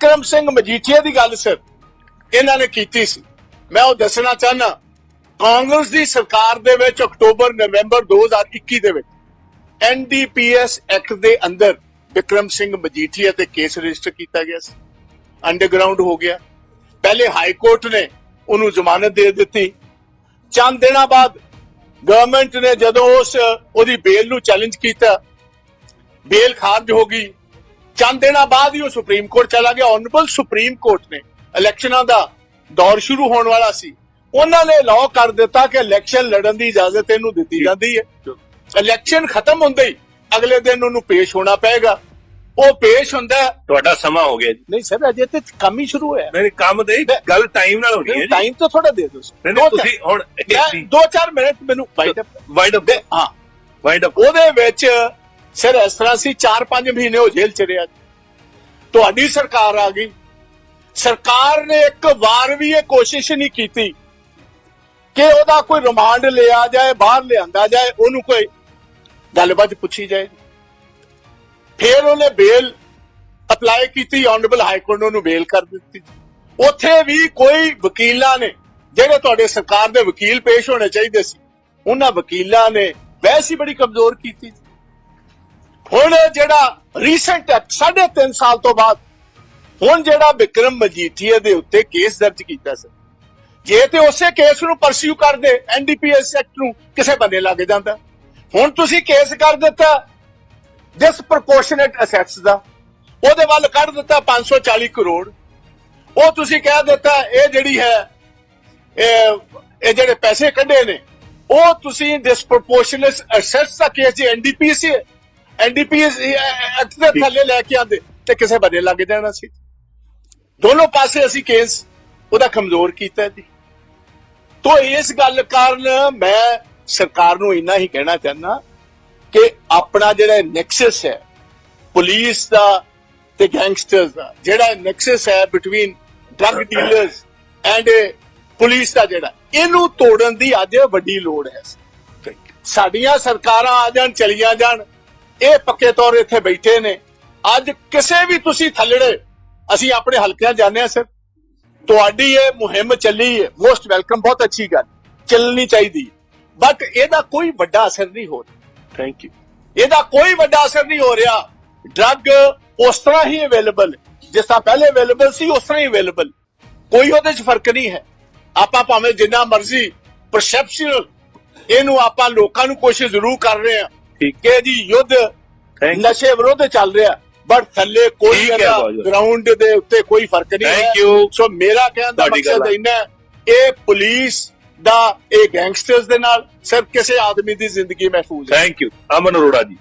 ਵਿਕਰਮ ਸਿੰਘ ਮਜੀਠੀਆ ਦੀ ਗੱਲ ਸਰ ਇਹਨਾਂ ਨੇ ਕੀਤੀ ਸੀ। ਮੈਂ ਉਹ ਦੱਸਣਾ ਚਾਹਨਾ ਕਾਂਗਰਸ ਦੀ ਸਰਕਾਰ ਦੇ ਵਿੱਚ ਅਕਤੂਬਰ, ਨਵੰਬਰ 2021 ਦੇ ਵਿੱਚ ਐਨਡੀਪੀਐਸ ਐਕਟ ਦੇ ਅੰਦਰ ਵਿਕਰਮ ਸਿੰਘ ਮਜੀਠੀਆ ਤੇ ਕੇਸ ਰਜਿਸਟਰ ਕੀਤਾ ਗਿਆ ਸੀ। ਅੰਡਰਗਰਾਉਂਡ ਹੋ ਗਿਆ। ਪਹਿਲੇ ਹਾਈ ਕੋਰਟ ਨੇ ਉਹਨੂੰ ਜ਼ਮਾਨਤ ਦੇ ਦਿੱਤੀ। ਚੰਦ ਦਿਨਾਂ ਬਾਅਦ ਗਵਰਨਮੈਂਟ ਨੇ ਜਦੋਂ ਉਸ ਉਹਦੀ ਬੇਲ ਨੂੰ ਚੈਲੰਜ ਕੀਤਾ, ਬੇਲ ਖਾਰਜ ਹੋ ਗਈ। ਚੰਦ ਦਿਨਾਂ ਬਾਅਦ ਹੀ ਉਹ ਸੁਪਰੀਮ ਕੋਰਟ ਚਲਾ ਗਿਆ। ਆਨਰੇਬਲ ਸੁਪਰੀਮ ਕੋਰਟ ਨੇ ਇਲੈਕਸ਼ਨਾਂ ਦਾ ਦੌਰ ਸ਼ੁਰੂ ਹੋਣ ਵਾਲਾ ਸੀ। ਉਹਨਾਂ ਨੇ ਲਾਅ ਕਰ ਦਿੱਤਾ ਕਿ ਇਲੈਕਸ਼ਨ ਲੜਨ ਦੀ ਇਜਾਜ਼ਤ ਇਹਨੂੰ ਦਿੱਤੀ ਜਾਂਦੀ ਹੈ। ਇਲੈਕਸ਼ਨ ਖਤਮ ਹੁੰਦੇ ਹੀ ਅਗਲੇ ਦਿਨ ਉਹਨੂੰ ਪੇਸ਼ ਹੋਣਾ ਪਏਗਾ। ਉਹ ਪੇਸ਼ ਹੁੰਦਾ ਤੁਹਾਡਾ ਸਮਾਂ ਹੋ ਗਿਆ ਜੀ। ਨਹੀਂ ਸਰ ਅਜੇ ਤੇ ਕੰਮ ਹੀ ਸ਼ੁਰੂ ਹੋਇਆ। ਨਹੀਂ ਕੰਮ ਦੇ ਗੱਲ ਟਾਈਮ ਨਾਲ ਹੋਣੀ ਹੈ ਜੀ। ਟਾਈਮ ਤਾਂ ਥੋੜਾ ਦੇ ਦਿਓ ਨਹੀਂ, ਤੁਸੀਂ ਹੁਣ ਮੈਂ ਦੋ ਚਾਰ ਮਿੰਟ ਮੈਨੂੰ ਵਾਈਟ ਵਾਈਡ ਅਪ ਹਾਂ। ਵਾਈਡ ਅਪ ਉਹਦੇ ਵਿੱਚ ਸਰ ਇਸ ਤਰ੍ਹਾਂ ਸੀ 4-5 ਮਹੀਨੇ ਉਹ ਜੇਲ੍ਹ ਚ ਰਿਹਾ ਤੁਹਾਡੀ ਸਰਕਾਰ ਆ ਗਈ। ਸਰਕਾਰ ਨੇ ਇੱਕ ਵਾਰ ਵੀ ਇਹ ਕੋਸ਼ਿਸ਼ ਨਹੀਂ ਕੀਤੀ ਕਿ ਉਹਦਾ ਕੋਈ ਰਿਮਾਂਡ ਲਿਆ ਜਾਏ, ਬਾਹਰ ਲਿਆਂਦਾ ਜਾਏ, ਉਹਨੂੰ ਕੋਈ ਗੱਲਬਾਤ ਪੁੱਛੀ ਜਾਏ। ਫਿਰ ਉਹਨੇ ਬੇਲ ਅਪਲਾਈ ਕੀਤੀ ਆਨਰੇਬਲ ਹਾਈ ਕੋਰਟ ਨੇ ਉਹਨੂੰ ਬੇਲ ਕਰ ਦਿੱਤੀ। ਉੱਥੇ ਵੀ ਕੋਈ ਵਕੀਲਾਂ ਨੇ, ਜਿਹੜੇ ਤੁਹਾਡੇ ਸਰਕਾਰ ਦੇ ਵਕੀਲ ਪੇਸ਼ ਹੋਣੇ ਚਾਹੀਦੇ ਸੀ, ਉਹਨਾਂ ਵਕੀਲਾਂ ਨੇ ਬਹਿਸ ਹੀ ਬੜੀ ਕਮਜ਼ੋਰ ਕੀਤੀ। ਹੁਣ ਜਿਹੜਾ ਰੀਸੈਂਟ ਸਾਢੇ 3 ਸਾਲ ਤੋਂ ਬਾਅਦ, ਹੁਣ ਜਿਹੜਾ ਵਿਕਰਮ ਮਜੀਠੀਆ ਦੇ ਉੱਤੇ ਕੇਸ ਦਰਜ ਕੀਤਾ ਸੀ। ਜੇ ਤੇ ਉਸੇ ਕੇਸ ਨੂੰ ਪਰਸਿਊ ਕਰਦੇ ਐਨਡੀਪੀਐਸ ਐਕਟ ਨੂੰ ਕਿਸੇ ਬੰਦੇ ਲੱਗ ਜਾਂਦਾ। ਹੁਣ ਤੁਸੀਂ ਕੇਸ ਕਰ ਦਿੱਤਾ ਡਿਸਪ੍ਰੋਪੋਰਸ਼ਨੇਟ ਅਸੈਟਸ ਦਾ, ਉਹਦੇ ਵੱਲ ਕੱਢ ਦਿੱਤਾ 540 ਕਰੋੜ। ਉਹ ਤੁਸੀਂ ਕਹਿ ਦਿੱਤਾ, ਇਹ ਜਿਹੜੀ ਹੈ, ਇਹ ਇਹ ਜਿਹੜੇ ਪੈਸੇ ਕੱਢੇ ਨੇ, ਉਹ ਤੁਸੀਂ ਡਿਸਪ੍ਰੋਪੋਰਸ਼ਨੇਟ ਅਸੈਟਸ ਦਾ case ji NDPS NDPS act ਦੇ ਥੱਲੇ ਲੈ ਕੇ ਆਂਦੇ ਤੇ ਕਿਸੇ ਬੰਦੇ ਲੱਗ ਜਾਣਾ ਸੀ। ਦੋਨੋਂ ਪਾਸੇ ਅਸੀਂ ਕੇਸ ਉਹਦਾ ਕਮਜ਼ੋਰ ਕੀਤਾ ਜੀ। ਤੋ ਇਸ ਗੱਲ ਕਾਰਨ ਮੈਂ ਸਰਕਾਰ ਨੂੰ ਇੰਨਾ ਹੀ ਕਹਿਣਾ ਚਾਹੁੰਦਾ ਕਿ ਆਪਣਾ ਜਿਹੜਾ ਨੈਕਸਸ ਹੈ ਪੁਲਿਸ ਦਾ ਤੇ ਗੈਂਗਸਟਰਸ ਦਾ ਜਿਹੜਾ ਨੈਕਸਸ ਹੈ between drug dealers and police ਦਾ ਜਿਹੜਾ ਇਹਨੂੰ ਤੋੜਨ ਦੀ ਅੱਜ ਵੱਡੀ ਲੋੜ ਹੈ। ਸਾਡੀਆਂ ਸਰਕਾਰਾਂ ਆ ਜਾਣ ਚਲੀਆਂ ਜਾਣ ਇਹ ਪੱਕੇ ਤੌਰ ਇੱਥੇ ਬੈਠੇ ਨੇ। ਅੱਜ ਕਿਸੇ ਵੀ ਤੁਸੀਂ ਥੱਲੜੇ ਅਸੀਂ ਆਪਣੇ ਹਲਕਿਆਂ ਜਾਂਦੇ ਆ ਸਰ ਤੁਹਾਡੀ ਇਹ ਮੁਹਿੰਮ ਚੱਲੀ ਹੈ। ਮੋਸਟ ਵੈਲਕਮ ਬਹੁਤ ਅੱਛੀ ਗੱਲ। ਚੱਲਣੀ ਚਾਹੀਦੀ ਬਟ ਇਹਦਾ ਕੋਈ ਵੱਡਾ ਅਸਰ ਨਹੀਂ ਹੋ ਰਿਹਾ। ਥੈਂਕ ਯੂ ਇਹਦਾ ਕੋਈ ਵੱਡਾ ਅਸਰ ਨਹੀਂ ਹੋ ਰਿਹਾ। ਡਰੱਗ ਉਸ ਤਰ੍ਹਾਂ ਹੀ ਅਵੇਲੇਬਲ ਜਿਸ ਤਰ੍ਹਾਂ ਪਹਿਲੇ ਅਵੇਲੇਬਲ ਸੀ ਉਸ ਤਰ੍ਹਾਂ ਹੀ ਅਵੇਲੇਬਲ ਕੋਈ ਉਹਦੇ 'ਚ ਫ਼ਰਕ ਨਹੀਂ ਹੈ। ਆਪਾਂ ਭਾਵੇਂ ਜਿੰਨਾ ਮਰਜ਼ੀ ਪਰਸੈਪਸ਼ਨਲ ਇਹਨੂੰ ਆਪਾਂ ਲੋਕਾਂ ਨੂੰ ਕੋਸ਼ਿਸ਼ ਜ਼ਰੂਰ ਕਰ ਰਹੇ ਹਾਂ। ਠੀਕ ਕਿ ਜੀ ਯੁੱਧ ਨਸ਼ੇ ਵਿਰੋਧ ਚੱਲ ਰਿਹਾ ਬਟ ਥੱਲੇ ਕੋਈ ਹੈ। ਗਰਾਊਂਡ ਦੇ ਉੱਤੇ ਕੋਈ ਫ਼ਰਕ ਨਹੀਂ ਹੈ. ਸੋ ਮੇਰਾ ਕਹਿਣ ਦਾ ਮਕਸਦ। ਇੰਨਾ ਹੈ, ਇਹ ਪੁਲਿਸ ਦਾ ਇਹ ਗੈਂਗਸਟਰਸ ਦੇ ਨਾਲ ਸਿਰ ਕਿਸੇ ਆਦਮੀ ਦੀ ਜ਼ਿੰਦਗੀ ਮਹਿਫੂਜ਼ ਹੈ ਥੈਂਕ ਯੂ ਅਮਨ ਅਰੋੜਾ ਜੀ